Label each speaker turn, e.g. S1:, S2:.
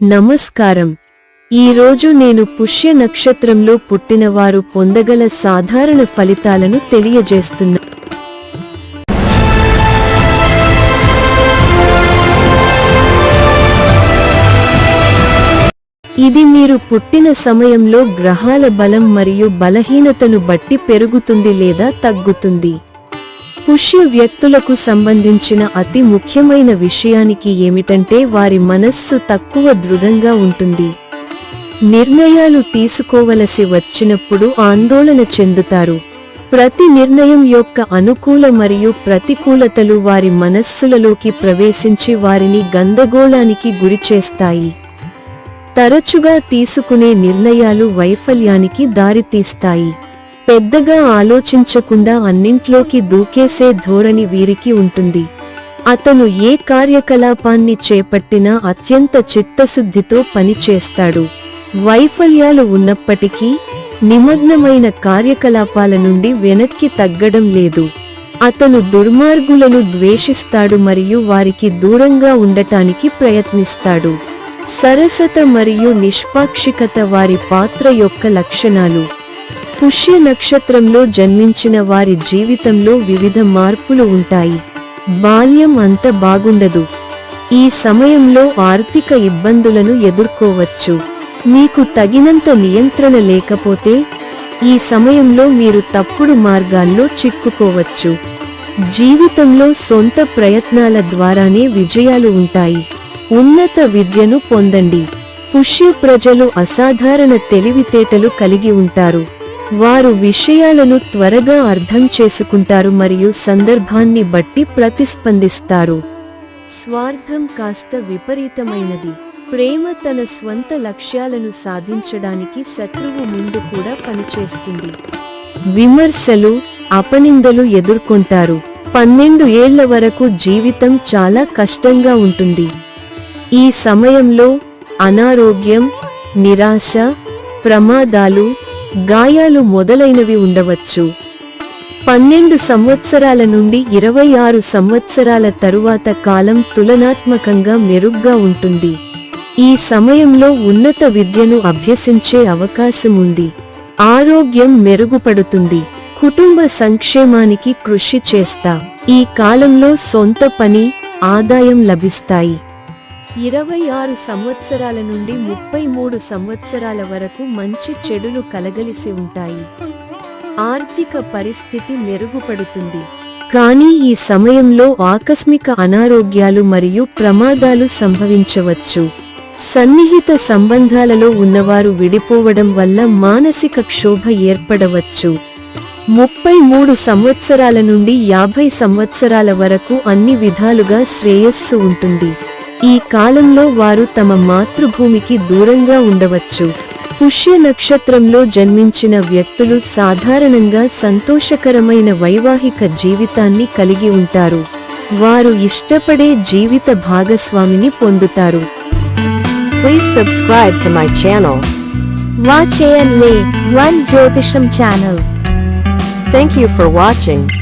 S1: నమస్కారం. ఈరోజు నేను పుష్య నక్షత్రంలో పుట్టినవారు పొందగల సాధారణ ఫలితాలను తెలియజేస్తున్నా. ఇది మీరు పుట్టిన సమయంలో గ్రహాల బలం మరియు బలహీనతను బట్టి పెరుగుతుంది లేదా తగ్గుతుంది. పుష్య వ్యక్తులకు సంబంధించిన అతి ముఖ్యమైన విషయానికి ఏమిటంటే వారి మనస్సు తక్కువ దృఢంగా ఉంటుంది. నిర్ణయాలు తీసుకోవలసి వచ్చినప్పుడు ఆందోళన చెందుతారు. ప్రతి నిర్ణయం యొక్క అనుకూల మరియు ప్రతికూలతలు వారి మనస్సులలోకి ప్రవేశించి వారిని గందగోళానికి గురిచేస్తాయి. తరచుగా తీసుకునే నిర్ణయాలు వైఫల్యానికి దారితీస్తాయి. పెద్దగా ఆలోచించకుండా అన్నింట్లోకి దూకేసే ధోరణి వీరికి ఉంటుంది. అతను ఏ కార్యకలాపాన్ని చేపట్టినా అత్యంత చిత్తశుద్ధితో పనిచేస్తాడు. వైఫల్యాలు ఉన్నప్పటికీ నిమగ్నమైన కార్యకలాపాల నుండి వెనక్కి తగ్గడం లేదు. అతను దుర్మార్గులను ద్వేషిస్తాడు మరియు వారికి దూరంగా ఉండటానికి ప్రయత్నిస్తాడు. సరసత మరియు నిష్పాక్షికత వారి పాత్ర యొక్క లక్షణాలు. పుష్య నక్షత్రంలో జన్మించిన వారి జీవితంలో వివిధ మార్పులు ఉంటాయి. బాల్యం అంత బాగుండదు. ఈ సమయంలో ఆర్థిక ఇబ్బందులను ఎదుర్కోవచ్చు. మీకు తగినంత నియంత్రణ లేకపోతే ఈ సమయంలో మీరు తప్పుడు మార్గాల్లో చిక్కుకోవచ్చు. జీవితంలో సొంత ప్రయత్నాల ద్వారానే విజయాలు ఉంటాయి. ఉన్నత విద్యను పొందండి. పుష్య ప్రజలు అసాధారణ తెలివితేటలు కలిగి ఉంటారు. వారు విషయాలను త్వరగా అర్థం చేసుకుంటారు మరియు సందర్భాన్ని బట్టి ప్రతిస్పందిస్తారు. స్వార్థం కాస్త విపరీతమైనది. ప్రేమ తన స్వంత లక్ష్యాలను సాధించడానికి శత్రువు ముందు కూడా పనిచేస్తుంది. విమర్శలు అపనిందలు ఎదుర్కొంటారు. పన్నెండు ఏళ్ళ వరకు జీవితం చాలా కష్టంగా ఉంటుంది. ఈ సమయంలో అనారోగ్యం నిరాశ ప్రమాదాలు గాయాలు మొదలైనవి ఉండవచ్చు. పన్నెండు సంవత్సరాల నుండి ఇరవై ఆరు సంవత్సరాల తరువాత కాలం తులనాత్మకంగా మెరుగ్గా ఉంటుంది. ఈ సమయంలో ఉన్నత విద్యను అభ్యసించే అవకాశం ఉంది. ఆరోగ్యం మెరుగుపడుతుంది. కుటుంబ సంక్షేమానికి కృషి చేస్తా. ఈ కాలంలో సొంత పని ఆదాయం లభిస్తాయి. ఇరవై ఆరు సంవత్సరాల నుండి ముప్పై మూడు సంవత్సరాల వరకు మంచి చెడులు కలగలిసి ఉంటాయి. ఆర్థిక పరిస్థితి మెరుగుపడుతుంది. కానీ ఈ సమయంలో ఆకస్మిక అనారోగ్యాలు మరియు ప్రమాదాలు సంభవించవచ్చు. సన్నిహిత సంబంధాలలో ఉన్నవారు విడిపోవడం వల్ల మానసిక క్షోభ ఏర్పడవచ్చు. ముప్పై మూడు సంవత్సరాల నుండి యాభై సంవత్సరాల వరకు అన్ని విధాలుగా శ్రేయస్సు ఉంటుంది. ఈ కాలంలో వారు తమ మాతృభూమికి దూరంగా ఉండవచ్చు పుష్య నక్షత్రంలో జన్మించిన వ్యక్తులు సాధారణంగా సంతోషకరమైన వైవాహిక జీవితాన్ని కలిగి ఉంటారు వారు ఇష్టపడే జీవిత భాగస్వామిని పొందుతారు
S2: subscribe to my channel.
S1: వాచేయన్లే వన్ జ్యోతిషం channel
S2: Thank you for watching.